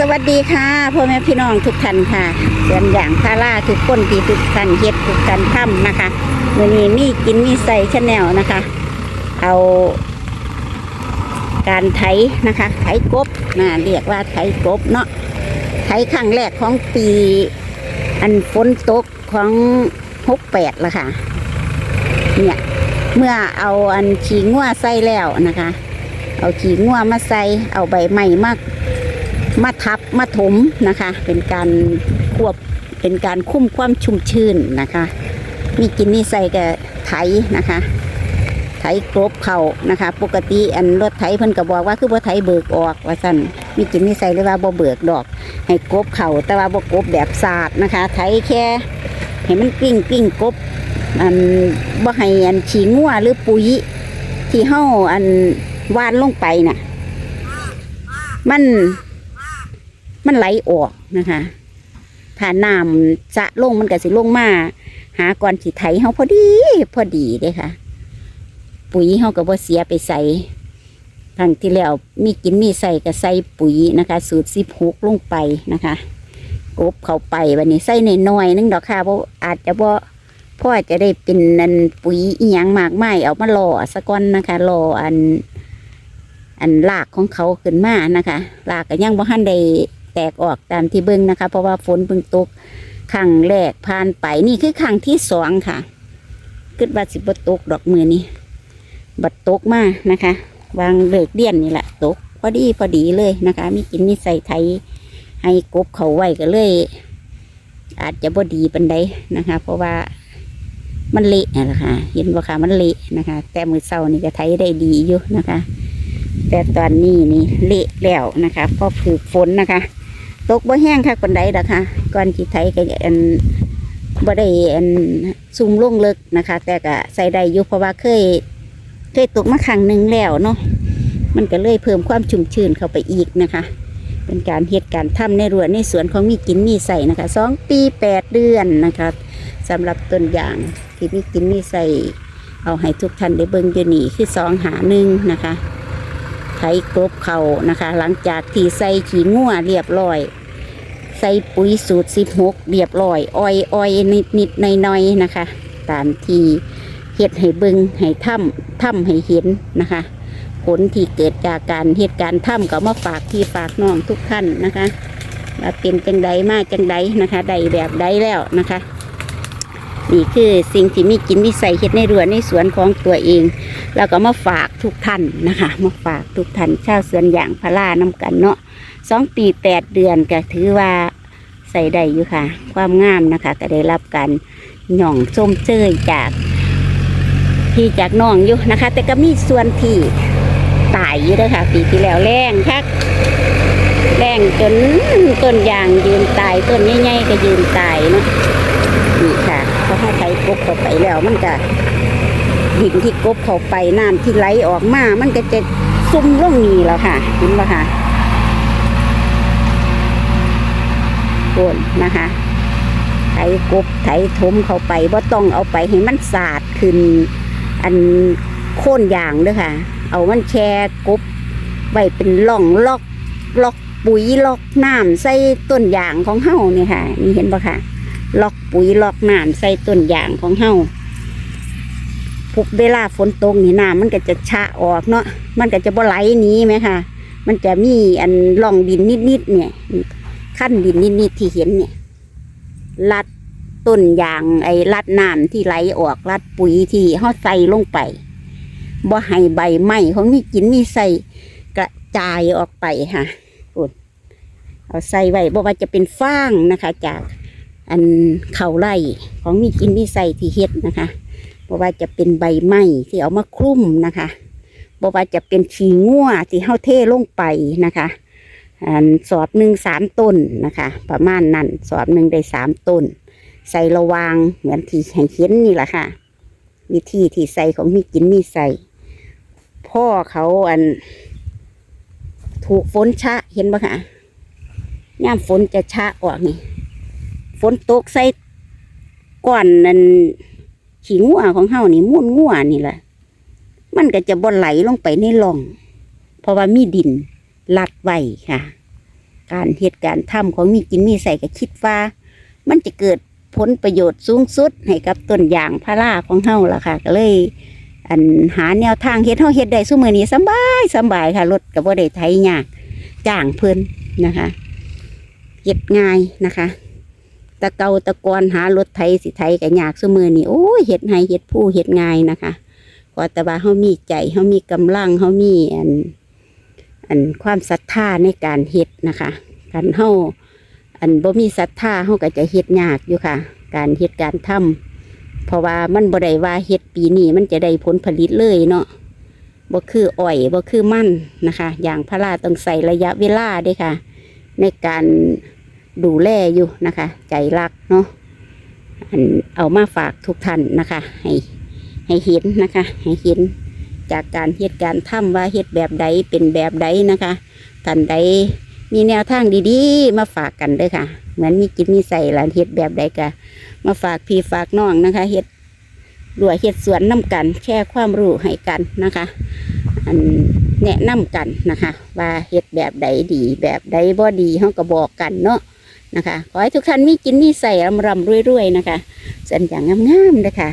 สวัสดีค่ะพ่อแม่พี่น้องทุกท่านค่ะเดือนอย่างพาร่าทุกคนที่ทุกท่านเฮ็ดทุกท่านทำนะคะวันนี้มีกินมีใส่ชแนลนะคะ เอา การไถนะคะไถกบนะเรียกว่าไถกบเนาะไถครั้งแรกของปี อันฝนตกของหกแปดละค่ะ เนี่ยเมื่อเอาอันขี้งัวใส่แล้วนะคะ เอาขี้งัวมาใส่เอาใบไม้มาก มาทับมาถมนะคะ เป็นการควบเป็นการคุ้มความชุ่มชื้นนะคะ มีกินนี่ใส่กับไถนะคะไถกรบเขานะคะ ปกติอันรถไถเพิ่นก็บอกว่าคือบ่ไถเบิกออกว่าซั่นมีกินนี่ใส่เลยว่าบ่เบิกดอก ให้กรบเขาแต่ว่าบ่กบแบบสาดนะคะ ไถแค่ให้มันกลิ้งกลิ้งกบอันบ่ให้อันฉีงัวหรือปุ๋ยที่เฮาอันวานลงไปน่ะ มัน มันไหลออกนะคะถ้าน้ำจะลงมันก็สิลงมาหาก่อนสิไถเฮาพอดี พอดีเด้ค่ะ ปุ๋ยเฮาก็บ่เสียไปใส่ครั้งที่แล้วมีกินมีใส่ก็ใส่ปุ๋ยนะคะ สูตรสิบหกลงไปนะคะกบเข้าไปวันนี้ใส่ในน้อยนึงดอกค่ะเพราะอาจจะบ่พ่อจะได้เป็นนันปุ๋ยอีหยังมากมายเอามาหล่อสะก้อนนะคะหล่ออัน อันลากของเขาขึ้นมานะคะลากก็ยังบ่ทันได้ แตกออกตามที่เบิ่งนะคะ เพราะว่าฝนเพิ่งตกครั้งแรกผ่านไปนี่คือครั้งที่สองค่ะคิดว่าสิบตกดอกมือนี้บัดตกมานะคะ วางเลิกเดียนนี่แหละตกพอดีพอดีเลยนะคะ มีกินมีใส่ไทยให้กบเขาไว้ก็เลย อาจจะบ่ดีปันใดนะคะ เพราะว่ามันเละนะคะเห็นว่าค่ะมันเละนะคะ แต่มือเศร้านี่ก็ไทยได้ดีอยู่นะคะ แต่ตอนนี้นี่เละแล้วนะคะเพราะผูกฝนนะคะ ตกบ่แห้งค่ะปันใดดอกค่ะก่อนที่ไทยก็อันบ่ได้อันซุ่มลงเลิกนะคะ แต่ก็ใส่ได้อยู่เพราะว่าเคยเคยตกมาครั้งหนึ่งแล้วเนาะมันก็เลยเพิ่มความชุ่มชื้นเข้าไปอีกนะคะ เป็นการเหตุการณ์ทำในรั้วในสวนของมีกินมีใส่นะคะสองปีแปดเดือนนะคะสำหรับต้นอย่างที่มีกินมีใส่เอาให้ทุกท่านได้เบิ่งอยู่นี่คือสองหาหนึ่งนะคะไถกรบเขานะคะ หลังจากที่ใส่ขี้งัวเรียบร้อย ใส่ปุ๋ยสูตร 16 เรียบร้อยอ้อยอ้อยนิดนิดหน่อยหน่อยๆนะคะ ตามที่เห็ดให้บึงให้ถ้ำถ้ำให้เห็นนะคะ ผลที่เกิดจากการเหตุการณ์ถ้ำก็มาฝากที่ฝากน้องทุกท่านนะคะว่าเป็นจังใดมากจังใดนะคะใดแบบใดแล้วนะคะ นี่คือสิ่งที่มีกินมีใส่เฮ็ดในรือนในสวนของตัวเอง แล้วก็มาฝากทุกท่านนะคะมาฝากทุกท่านชาวสวนอย่างพาราน้กันเนาะสองปีแปดเดือนก็ถือว่าใส่ได้อยู่ค่ะ ความงามนะคะ ก็ได้รับการหย่องส้มเจยจากที่จากน้องอยู่นะคะ แต่ก็มีส่วนที่ตายอยู่ด้วยค่ะ ปีที่แล้วแรงคักแรงจนต้นยางยืนตายต้นใหญ่ๆก็ยืนตายเนาะนี่ค่ะ เพราะถ้าใครกบเข้าไปแล้วมันก็ดินที่กบเข้าไปน้ำที่ไหลออกมา มันก็จะซุ่มลงนี่แล้วค่ะเห็นไหมคะโคนนะคะไถกบไถถมเข้าไปว่าต้องเอาไปให้มันสาดขึ้น อันโค่นยางด้วยค่ะ เอามันแช่กบไว้เป็นล่องล็อกล็อกปุ๋ยล็อกน้ำใส่ต้นยางของเฮาเนี่ยค่ะนี่เห็นปะค่ะ ล็อกปุ๋ยล็อกน้ำใส่ต้นยางของเฮาพุกเวลาฝนตกนี่น้ำมันก็จะชะออกเนาะมันก็จะบ่ไหลนี้ไหมค่ะ มันจะมีอันล่องดินนิดๆเนี่ยขั้นดินนิดๆที่เห็นเนี่ยลัดต้นยางไอ้ลัดน้ำที่ไหลออกลัดปุ๋ยที่เขาใส่ลงไปบ่ให้ใบไม้ของมีกินมีใส่กระจายออกไปค่ะเอาใส่ไว้บ่ว่าจะเป็นฟางนะคะ จาก อันเข่าไร่ของมีกินมีใส่ที่เฮ็ดนะคะบ่ว่าจะเป็นใบไม้ที่เอามาคลุ้มนะคะบ่ว่าจะเป็นขี้งัวที่เฮาเทลงไปนะคะอันสอบหนึ่งสามต้นนะคะ ประมาณนั้นสอบหนึ่งได้สามต้น ใส่ระวางเหมือนที่ให้เห็นนี่แหละค่ะ วิธีที่ใส่ของมีกินมีใส่ พ่อเขาอัน ถูกฝนชะเห็นปะคะย่ามฝนจะชะออกนี่ ฝนตกใส่ก้อนนั่นขี้งัวของเฮานี่มุ่นงัวนี่แหละมันก็จะบ่ไหลลงไปในร่อง เพราะว่ามีดินลัดไว้ค่ะ การเหตุการณ์ทำของมีกินมีใส่ก็คิดว่า มันจะเกิดผลประโยชน์สูงสุดให้กับต้นยางพาราของเฮาล่ะค่ะ ก็เลย อันหาแนวทางเฮ็ดเฮาเฮ็ดได้ซุมื้อนี้สบายสบายค่ะรถก็บ่ได้ไถยากจ้างเพิ่นนะคะเฮ็ดง่ายนะคะ ตะเกาตะกอนหารถไถสิไถก็ยากซุมื้อนี้โอ้ยเฮ็ดให้เฮ็ดผู้เฮ็ดง่ายนะคะขอแต่ว่าเฮามีใจเฮามีกำลังเฮามีอันอันความศรัทธาในการเฮ็ดนะคะการเฮาอันบ่มีศรัทธาเฮาก็จะเฮ็ดยากอยู่ค่ะ การเฮ็ดการทำเพราะว่ามันบ่ได้ว่าเฮ็ดปีนี้มันจะได้ผลผลิตเลยเนาะบ่คืออ้อยบ่คือมันนะคะ อย่างพาราต้องใส่ระยะเวลาด้ค่ะ ในการ ดูแลอยู่นะคะ ใจรักเนาะเอามาฝากทุกท่านนะคะ ให้ให้เห็นนะคะ ให้เห็นจากการเฮ็ดการทำว่าเฮ็ดแบบใดเป็นแบบใดนะคะท่านใดมีแนวทางดีๆ มาฝากกันด้อค่ะ เหมือนมีกินมีใส่หลานเฮ็ดแบบใดก็มาฝากพี่ฝากน้องนะคะเฮ็ดด้วยเฮ็ดสวนน้ำกัน แชร์ความรู้ให้กันนะคะ อันแนะนำกันนะคะ ว่าเฮ็ดแบบใดดีแบบใดบ่ดีเฮาก็บอกกันเนาะ นะคะ ขอให้ทุกท่านมีกินมีใส่รำรำรวยๆนะคะสันอย่างงามๆนะคะ